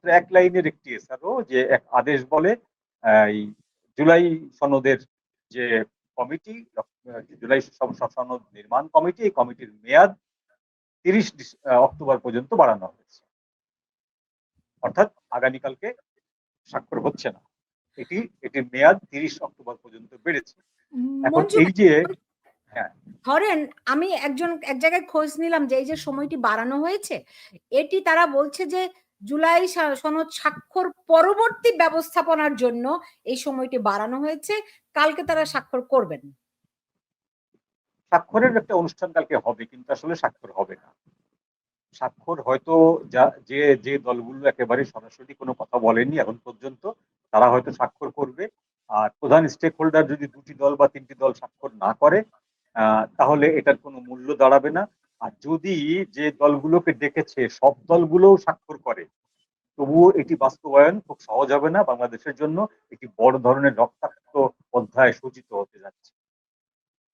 মাত্র এক লাইনের একটি এসআরও যে এক আদেশ বলে এই জুলাই সনদের যে কমিটি জুলাই সনদ নির্মাণ কমিটি এই কমিটির মেয়াদ তিরিশ অক্টোবর পর্যন্ত বাড়ানো হয়েছে। অর্থাৎ আগামীকালকে স্বাক্ষর হচ্ছে না। এটি এটির মেয়াদ তিরিশ অক্টোবর পর্যন্ত বেড়েছে। এখন এই যে হ্যাঁ। ধরেন আমি একজন এক জায়গায় খোঁজ নিলাম যে এই যে সময়টি বাড়ানো হয়েছে এটি তারা বলছে যে জুলাই সনদ স্বাক্ষর পরবর্তী ব্যবস্থাপনার জন্য এই সময়টি বাড়ানো হয়েছে। কালকে তারা স্বাক্ষর করবেন। স্বাক্ষরের একটা অনুষ্ঠান কালকে হবে, কিন্তু আসলে স্বাক্ষর হবে না। স্বাক্ষর হয়তো যা, যে যে দলগুলো একেবারে সরাসরি কোনো কথা বলেনি এখন পর্যন্ত, তারা হয়তো স্বাক্ষর করবে। আর প্রধান স্টেক হোল্ডার যদি দুটি দল বা তিনটি দল স্বাক্ষর না করে তাহলে এটার কোনো মূল্য দাঁড়াবে না। আর যদি যে দলগুলোকে ডেকেছে, সব দলগুলোও স্বাক্ষর করে, তবুও এটি বাস্তবায়ন খুব সহজ হবে না বাংলাদেশের জন্য। একটি বড় ধরনের রক্তাক্ত অধ্যায় সূচিত হতে যাচ্ছে।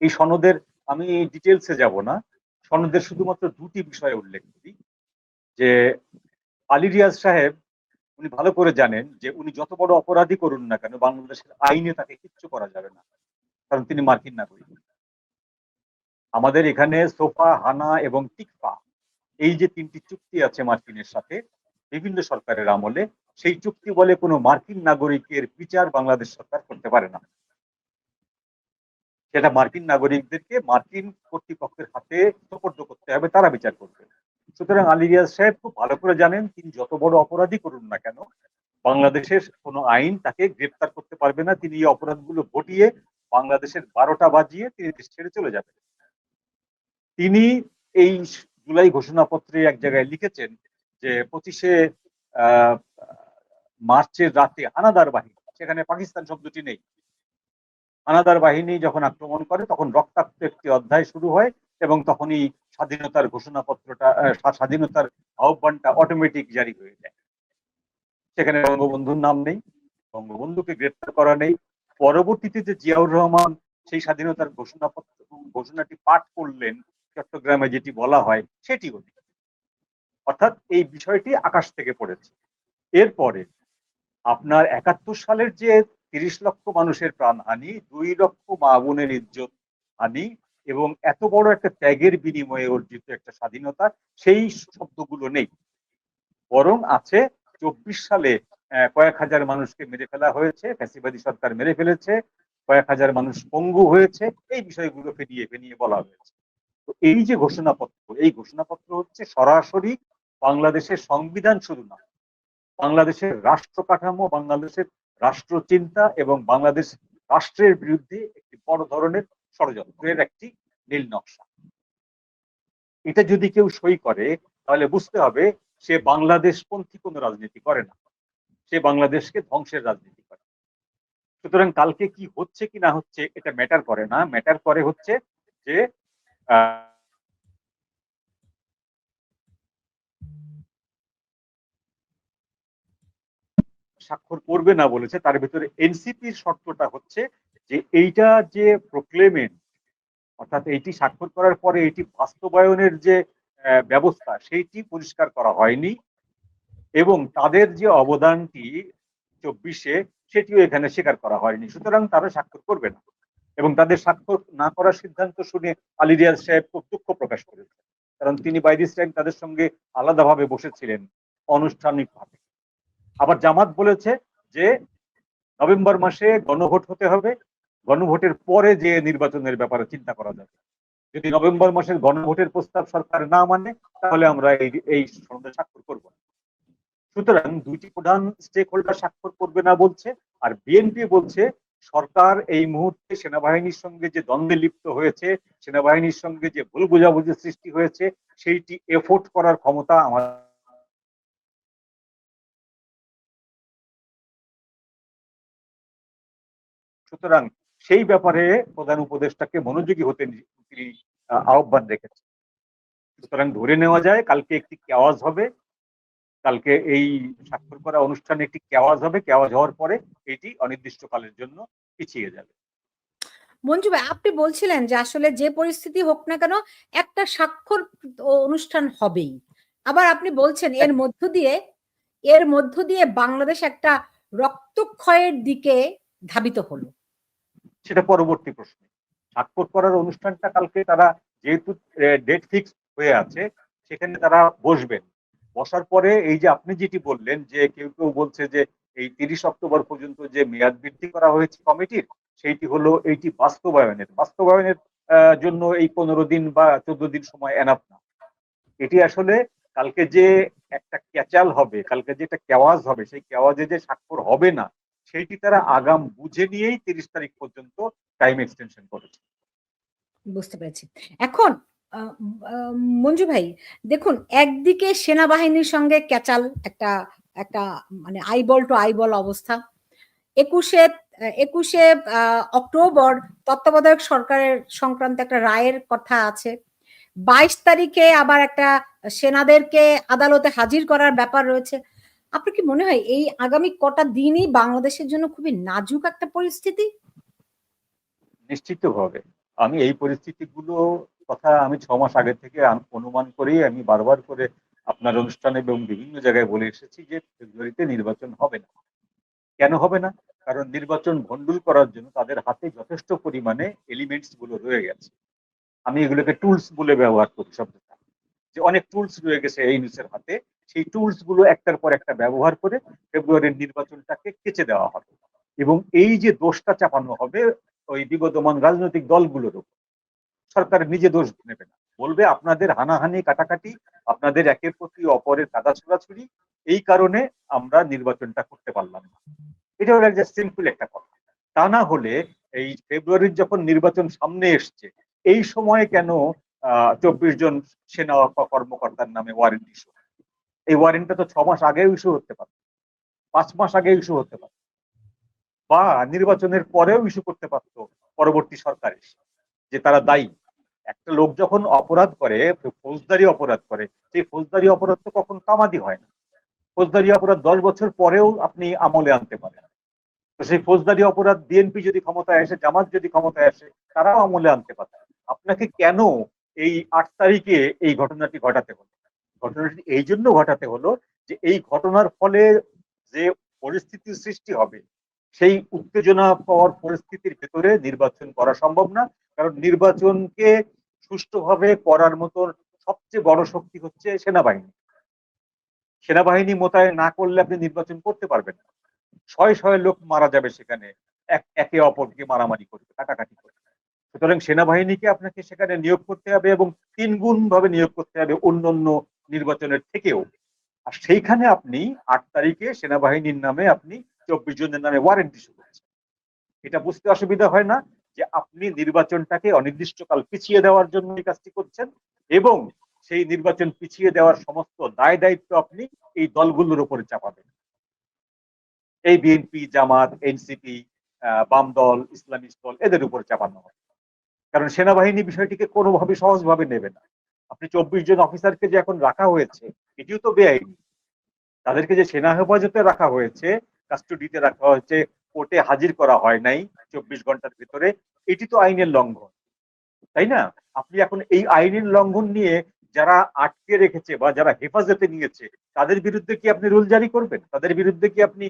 এই সনদের, আমি ডিটেলসে যাব না। সনদের শুধুমাত্র দুটি বিষয়ে উল্লেখ করি। যে আলী রিয়াজ সাহেব, উনি ভালো করে জানেন যে উনি যত বড় অপরাধী করুন না কেন, বাংলাদেশের আইনে তাকে কিচ্ছু করা যাবে না। কারণ তিনি মার্কিন নাগরিক। আমাদের এখানে সোফা, হানা এবং টিকফা, এই যে তিনটি চুক্তি আছে মার্কিনের সাথে, বিভিন্ন সরকারের আমলে, সেই চুক্তি বলে কোনো মার্কিন নাগরিকের বিচার বাংলাদেশ সরকার করতে পারে না। সেটা মার্কিন নাগরিকদেরকে মার্কিন কর্তৃপক্ষের হাতে সুপর্দ করতে হবে, তারা বিচার করবে। সুতরাং আলী রিয়াজ সাহেব খুব ভালো করে জানেন, তিনি যত বড় অপরাধী করুন না কেন, বাংলাদেশের কোনো আইন তাকে গ্রেপ্তার করতে পারবে না। তিনি এই অপরাধগুলো ঘটিয়ে বাংলাদেশের বারোটা বাজিয়ে তিনি দেশ ছেড়ে চলে যাবেন। তিনি এই জুলাই ঘোষণাপত্রে এক জায়গায় লিখেছেন যে পঁচিশে মার্চের রাতে হানাদার বাহিনী, সেখানে পাকিস্তান শব্দটি নেই। হানাদার বাহিনী যখন আক্রমণ করে, তখন রক্তাক্ত একটি অধ্যায় শুরু হয় এবং তখনই স্বাধীনতার ঘোষণাপত্রটা স্বাধীনতার আহ্বানটা অটোমেটিক জারি হয়ে যায়। সেখানে বঙ্গবন্ধুর নাম নেই, বঙ্গবন্ধুকে গ্রেপ্তার করা নেই। পরবর্তীতে যে জিয়াউর রহমান সেই স্বাধীনতার ঘোষণাপত্র, ঘোষণাটি পাঠ করলেন চট্টগ্রামে যেটি বলা হয়, সেটি অর্থাৎ এই বিষয়টি আকাশ থেকে পড়েছে। এরপরে আপনার একাত্তর সালের যে তিরিশ লক্ষ মানুষের প্রাণহানি, দুই লক্ষ মা বোনের ইজ্জত হানি এবং এত বড় একটা ত্যাগের বিনিময়ে অর্জিত একটা স্বাধীনতা, সেই শব্দগুলো নেই। বরং আছে চব্বিশ সালে কয়েক হাজার মানুষকে মেরে ফেলা হয়েছে, ফ্যাসিবাদী সরকার মেরে ফেলেছে, কয়েক হাজার মানুষ পঙ্গু হয়েছে, এই বিষয়গুলো ফেরিয়ে ফেরিয়ে বলা হয়েছে। তো এই যে ঘোষণাপত্র, এই ঘোষণাপত্র হচ্ছে সরাসরি বাংলাদেশের সংবিধান শুধু না, বাংলাদেশের রাষ্ট্র কাঠামো, বাংলাদেশের রাষ্ট্র চিন্তা এবং বাংলাদেশ রাষ্ট্রের বিরুদ্ধে একটি বড় ধরনের ষড়যন্ত্রের একটি নীল নকশা। এটা যদি কেউ সই করে, তাহলে বুঝতে হবে সে বাংলাদেশপন্থী কোনো রাজনীতি করে না, সে বাংলাদেশকে ধ্বংসের রাজনীতি করে। সুতরাং কালকে কি হচ্ছে কি না হচ্ছে, এটা ম্যাটার করে না। ম্যাটার করে হচ্ছে যে স্বাক্ষর করবে না বলেছে, তার ভিতরে এনসিপির শর্তটা হচ্ছে যে এইটা যে প্রোক্লেমেন্ট অর্থাৎ এইটি স্বাক্ষর করার পরে এটি বাস্তবায়নের যে ব্যবস্থা, সেইটি পরিষ্কার করা হয়নি এবং তাদের যে অবদানটি চব্বিশে, সেটিও এখানে স্বীকার করা হয়নি, সুতরাং তারা স্বাক্ষর করবে না। এবং তাদের স্বাক্ষর না করার সিদ্ধান্ত শুনে আলী রিয়াজ সাহেব খুব দুঃখ প্রকাশ করেছেন। কারণ তিনি বাই দিস টাইম তাদের সঙ্গে আলাদাভাবে বসেছিলেন আনুষ্ঠানিকভাবে। আবার জামাত বলেছে যে নভেম্বর মাসে গণভোট হতে হবে। গণভোটের পরে যে নির্বাচনের ব্যাপারে চিন্তা করা যাবে। যদি নভেম্বর মাসের গণভোটের প্রস্তাব সরকার না মানে তাহলে আমরা এই এই সনদে স্বাক্ষর করব সুতরাং দুইটি প্রধান স্টেক হোল্ডার স্বাক্ষর করবে না বলছে, আর বিএনপি বলছে সরকার এই মুহূর্তে সেনাবাহিনীর সঙ্গে যে দ্বন্দ্বে লিপ্ত হয়েছে, সেনাবাহিনীর সঙ্গে যে ভুল বোঝাবুঝি সৃষ্টি হয়েছে, সেইটি এফোর্ট করার ক্ষমতা আমাদের সুতরাং সেই ব্যাপারে প্রধান উপদেষ্টাকে মনোযোগী হতে তিনি আহ্বান রেখেছেন। সুতরাং ধরে নেওয়া যায়, কালকে একটি কেওয়াজ হবে। কালকে এই স্বাক্ষর করা অনুষ্ঠানে একটি কেওয়াজ হবে কেওয়াজ হওয়ার পরে এটি অনির্দিষ্টকালের জন্য পিছিয়ে যাবে। মঞ্জু ভাই আপনি বলছিলেন যে আসলে যে পরিস্থিতি হোক না কেন একটা স্বাক্ষর অনুষ্ঠান হবেই। আবার আপনি বলছেন এর মধ্য দিয়ে এর মধ্য দিয়ে বাংলাদেশ একটা রক্তক্ষয়ের দিকে ধাবিত হলো। সেটা পরবর্তী প্রশ্ন। স্বাক্ষর করার অনুষ্ঠানটা কালকে তারা যেহেতু ডেট ফিক্স হয়ে আছে সেখানে তারা বসবেন। বসার পরে এই যে আপনি যেটি বললেন যে কেউ কেউ বলছে যে এই তিরিশ অক্টোবর পর্যন্ত যে মেয়াদ বৃদ্ধি করা হয়েছে কমিটির, সেইটি হলো এইটি বাস্তবায়নের। বাস্তবায়নের জন্য এই পনেরো দিন বা চোদ্দ দিন সময় এনাফ না। এটি আসলে কালকে যে একটা ক্যাচাল হবে, কালকে যে একটা কেওয়াজ হবে, সেই কেওয়াজে যে স্বাক্ষর হবে না, সেইটি তারা আগাম বুঝে নিয়েই তিরিশ তারিখ পর্যন্ত টাইম এক্সটেনশন করেছে। বুঝতে পেরেছি। এখন মঞ্জু ভাই, দেখুন, একদিকে সেনাবাহিনীর সঙ্গে ক্যাচাল একটা একটা মানে আইবল টু আইবল অবস্থা। একুশে একুশে অক্টোবর তত্ত্বাবধায়ক সরকারের সংক্রান্ত একটা রায়ের কথা আছে। বাইশ তারিখে আবার একটা সেনাদেরকে আদালতে হাজির করার ব্যাপার রয়েছে। আপনার কি মনে হয়, এই আগামী কটা দিনই বাংলাদেশের জন্য খুবই নাজুক একটা পরিস্থিতি? নিশ্চিত নিশ্চিতভাবে। আমি এই পরিস্থিতিগুলো কথা আমি ছ মাস আগে থেকে অনুমান করেই আমি বারবার করে আপনার অনুষ্ঠানে এবং বিভিন্ন জায়গায় বলে এসেছি যে ফেব্রুয়ারিতে নির্বাচন হবে না। কেন হবে না? কারণ নির্বাচন ভণ্ডুল করার জন্য তাদের হাতে যথেষ্ট পরিমাণে এলিমেন্টসগুলো রয়ে গেছে। আমি এগুলোকে টুলস বলে ব্যবহার করি শব্দটা। যে অনেক টুলস রয়ে গেছে এই নিউজের হাতে। সেই টুলসগুলো একটার পর একটা ব্যবহার করে ফেব্রুয়ারির নির্বাচনটাকে কেচে দেওয়া হবে। এবং এই যে দোষটা চাপানো হবে ওই বিগতমান রাজনৈতিক দলগুলোর উপর সরকার নিজে দোষ নেবে না। বলবে, আপনাদের হানাহানি, কাটাকাটি, আপনাদের একের প্রতি অপরের কাদা ছোড়াছুড়ি, এই কারণে আমরা নির্বাচনটা করতে পারলাম না। এটা হলো একটা সিম্পল একটা কথা। তা না হলে এই ফেব্রুয়ারির যখন নির্বাচন সামনে এসছে, এই সময়ে কেন চব্বিশ জন সেনা কর্মকর্তার নামে ওয়ারেন্ট ইস্যু এই ওয়ারেন্টটা তো ছ মাস আগেও ইস্যু হতে পারে। পাঁচ মাস আগে ইস্যু হতে পারে। বা নির্বাচনের পরেও ইস্যু করতে পারতো পরবর্তী সরকার যে তারা দায়ী। একটা লোক যখন অপরাধ করে, ফৌজদারি অপরাধ করে, সেই ফৌজদারি অপরাধ তো কখন তামাদি হয় না। ফৌজদারি অপরাধ দশ বছর পরেও আপনি আমলে আনতে পারেন। তো সেই ফৌজদারি অপরাধ বিএনপি যদি ক্ষমতায় আসে, জামাত যদি ক্ষমতায় আসে, তারাও আমলে আনতে পারে আপনাকে কেন এই আট তারিখে এই ঘটনাটি ঘটাতে হলো? ঘটনাটি এই জন্য ঘটাতে হলো যে এই ঘটনার ফলে যে পরিস্থিতির সৃষ্টি হবে, সেই উত্তেজনা পর পরিস্থিতির ভেতরে নির্বাচন করা সম্ভব না। কারণ নির্বাচনকে সুষ্ঠুভাবে করার মতো সবচেয়ে বড় শক্তি হচ্ছে সেনাবাহিনী। সেনাবাহিনী মোতায়েন না করলে আপনি নির্বাচন করতে পারবেন না। শয়ে শয়ে লোক মারা যাবে সেখানে। এক- একে অপরকে মারামারি করবে, কাটাকাটি করবে। সুতরাং সেনাবাহিনীকে আপনাকে সেখানে নিয়োগ করতে হবে এবং তিন গুণ ভাবে নিয়োগ করতে হবে অন্যান্য নির্বাচনের থেকেও। আর সেইখানে আপনি আট তারিখে সেনাবাহিনীর নামে আপনি চব্বিশ জনের নামে ওয়ারেন্ট ইস্যু করছেন এটা বুঝতে অসুবিধা হয় না। যে আপনি নির্বাচনটাকে অনির্দিষ্টকাল পিছিয়ে দেওয়ার জন্য এই কাজটি করছেন এবং সেই নির্বাচন পিছিয়ে দেওয়ার সমস্ত দায় দায়িত্ব আপনি এই দলগুলোর উপরে চাপাবেন। এই বিএনপি জামাত এনসিপি বাম দল, ইসলামিক দল, এদের উপরে চাপানো হবে কারণ সেনাবাহিনী বিষয়টিকে কোনোভাবে সহজভাবে নেবে না। আপনি চব্বিশ জন অফিসারকে যে এখন রাখা হয়েছে, এটিও তো বেআইনি। তাদেরকে যে সেনা হেফাজতে রাখা হয়েছে কাস্টডিতে রাখা হয়েছে কোর্টে হাজির করা হয় নাই চব্বিশ ঘণ্টার ভিতরে এটি তো আইনের লঙ্ঘন তাই না? আপনি এখন এই আইনের লঙ্ঘন নিয়ে যারা আটকে রেখেছে বা যারা হেফাজতে নিয়েছে তাদের বিরুদ্ধে কি আপনি রুল জারি করবেন? তাদের বিরুদ্ধে কি আপনি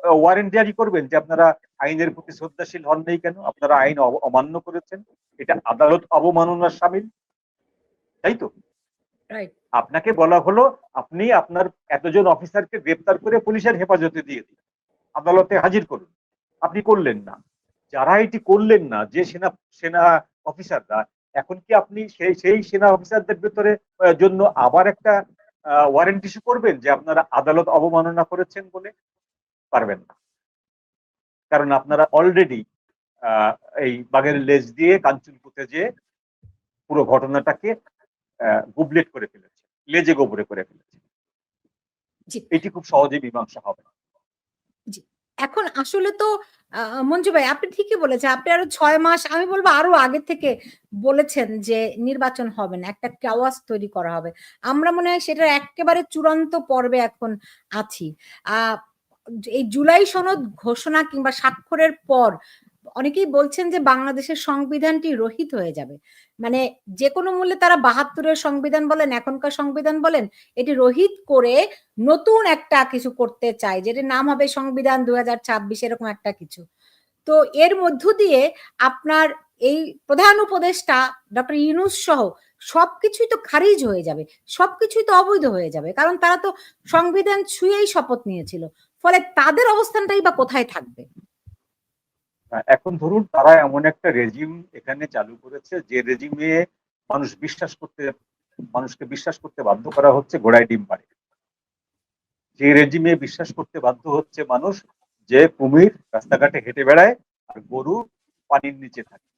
ওয়ারেন্ট জারি করবেন যে আপনারা আইনের প্রতি শ্রদ্ধাশীল হন নেই কেন? আপনারা আইন অমান্য করেছেন এটা আদালত অবমাননার সামিল তাই তো? আপনাকে বলা হলো আপনি আপনার এতজন অফিসারকে গ্রেপ্তার করে পুলিশের হেফাজতে দিয়ে দিন আদালতে হাজির করুন। আপনি করলেন না। যারা এটি করলেন না যে সেনা সেনা অফিসাররা এখন কি আপনি সেই সেই সেনা অফিসারদের ভেতরে জন্য আবার একটা ওয়ারেন্ট ইস্যু করবেন যে আপনারা আদালত অবমাননা করেছেন বলে? পারবেন না। কারণ আপনারা অলরেডি এই বাঘের লেজ দিয়ে কাঞ্চন পুঁতে যে পুরো ঘটনাটাকে গুবলেট করে ফেলেছে লেজে গোবরে করে ফেলেছে এটি খুব সহজে মীমাংসা হবে না। এখন আসলে তো মঞ্জু ভাই আপনি ঠিকই বলেছেন। আপনি আরও ছয় মাস, আমি বলব আরও আগে থেকে বলেছেন যে নির্বাচন হবে না, একটা কেওয়াজ তৈরি করা হবে। আমরা মনে হয় সেটা একেবারে চূড়ান্ত পর্বে এখন আছি। আহ এই জুলাই সনদ ঘোষণা কিংবা স্বাক্ষরের পর অনেকেই বলছেন যে বাংলাদেশের সংবিধানটি রহিত হয়ে যাবে। মানে যে কোনো মূল্যে তারা বাহাত্তরের সংবিধান বলেন, এখনকার সংবিধান বলেন, এটি রহিত করে নতুন একটা কিছু করতে চায়, যেটির নাম হবে সংবিধান দু হাজার ছাব্বিশ, এরকম একটা কিছু। তো এর মধ্য দিয়ে আপনার এই প্রধান উপদেষ্টা ডক্টর ইউনুস সহ সবকিছুই তো খারিজ হয়ে যাবে, সবকিছুই তো অবৈধ হয়ে যাবে, কারণ তারা তো সংবিধান ছুঁয়েই শপথ নিয়েছিল। ফলে তাদের অবস্থানটাই বা কোথায় থাকবে? এখন ধরুন তারা এমন একটা রেজিম এখানে চালু করেছে, যে রেজিমে মানুষ বিশ্বাস করতে, মানুষকে বিশ্বাস করতে বাধ্য করা হচ্ছে ঘোড়ায় ডিম পারে যে রেজিমে বিশ্বাস করতে বাধ্য হচ্ছে মানুষ যে কুমির রাস্তাঘাটে হেঁটে বেড়ায় আর গরু পানির নিচে থাকে।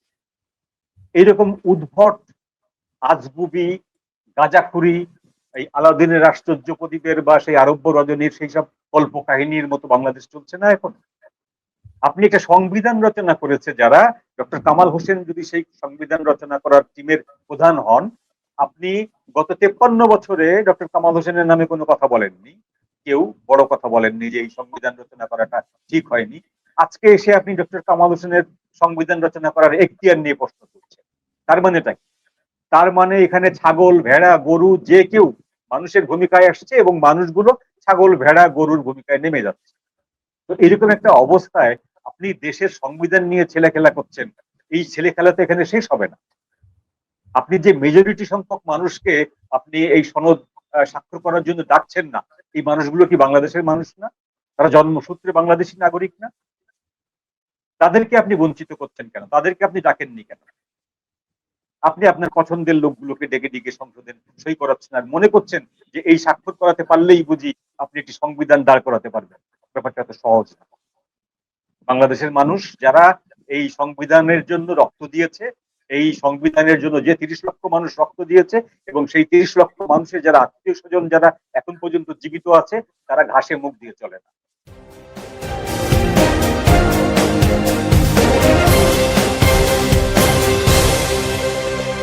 এইরকম উদ্ভট, আজগুবি, গাজাখুরি, এই আলাদিনের আশ্চর্য প্রদীপের বা সেই আরব্য রজনীর সেই সব গল্প কাহিনীর মতো বাংলাদেশ চলছে না এখন? আপনি একটা সংবিধান রচনা করেছে যারা, ডক্টর কামাল হোসেন যদি সেই সংবিধান রচনা করার টিমের প্রধান হন, আপনি গত তেপ্পান্ন বছরে ডক্টর কামাল হোসেনের নামে কোনো কথা বলেননি, কেউ বড় কথা বলেননি যে এই সংবিধান রচনা করাটা ঠিক হয়নি। আজকে এসে আপনি ডক্টর কামাল হোসেনের সংবিধান রচনা করার এখতিয়ার নিয়ে প্রশ্ন তুলছেন। তার মানেটা কি? তার মানে এখানে ছাগল, ভেড়া, গরু যে কেউ মানুষের ভূমিকায় আসছে এবং মানুষগুলো ছাগল, ভেড়া, গরুর ভূমিকায় নেমে যাচ্ছে। তো এরকম একটা অবস্থায় আপনি দেশের সংবিধান নিয়ে ছেলে খেলা করছেন, এই ছেলে খেলা তো এখানে শেষ হবে না। আপনি যে মেজরিটি সংখ্যক মানুষকে আপনি এই সনদ স্বাক্ষর করার জন্য ডাকছেন না, এই মানুষগুলো কি বাংলাদেশের মানুষ না? তারা জন্মসূত্রে বাংলাদেশী নাগরিক না? তাদেরকে আপনি বঞ্চিত করছেন কেন? তাদেরকে আপনি ডাকেননি কেন? আপনি আপনার পছন্দের লোকগুলোকে ডেকে ডেকে সংশোধন সই করাচ্ছেন আর মনে করছেন যে এই স্বাক্ষর করাতে পারলেই বুঝি আপনি একটি সংবিধান দাঁড় করাতে পারবেন। ব্যাপারটা এত সহজ না। বাংলাদেশের মানুষ যারা এই সংবিধানের জন্য রক্ত দিয়েছে, এই সংবিধানের জন্য যে তিরিশ লক্ষ মানুষ রক্ত দিয়েছে এবং সেই তিরিশ লক্ষ মানুষের যারা আত্মীয় স্বজন যারা এখন পর্যন্ত জীবিত আছে, তারা ঘাসে মুখ দিয়ে চলে না।